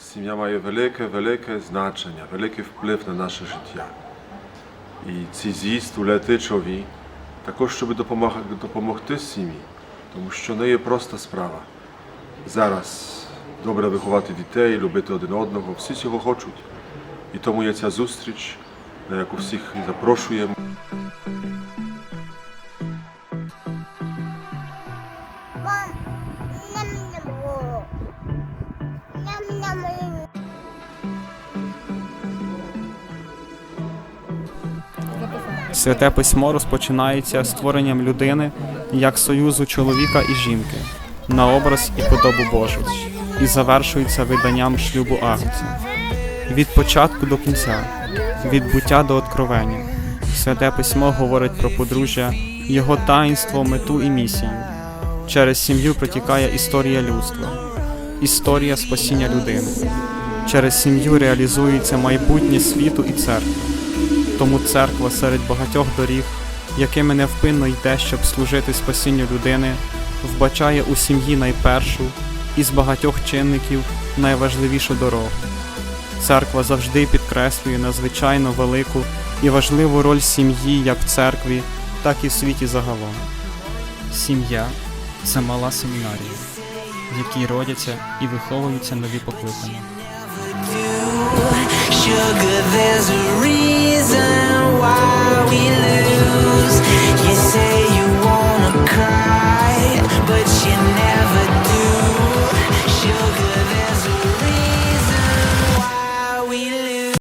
Сім'я має велике, велике значення, великий вплив на наше життя. І ці з'їзд Летичові також, щоб допомогти сім'ї, тому що не є проста справа. Зараз добре виховати дітей, любити один одного, всі цього хочуть. І тому є ця зустріч, на яку всіх запрошуємо. Святе письмо розпочинається створенням людини як союзу чоловіка і жінки на образ і подобу Божу, і завершується виданням шлюбу Агнця. Від початку до кінця, від буття до откровення. Святе письмо говорить про подружжя, його таїнство, мету і місію. Через сім'ю протікає історія людства, історія спасіння людини. Через сім'ю реалізується майбутнє світу і церкви. Тому церква серед багатьох доріг, якими невпинно йде, щоб служити спасінню людини, вбачає у сім'ї найпершу і з багатьох чинників найважливішу дорогу. Церква завжди підкреслює надзвичайно велику і важливу роль сім'ї як в церкві, так і в світі загалом. Сім'я це мала семінарія, в якій родяться і виховуються нові покликання.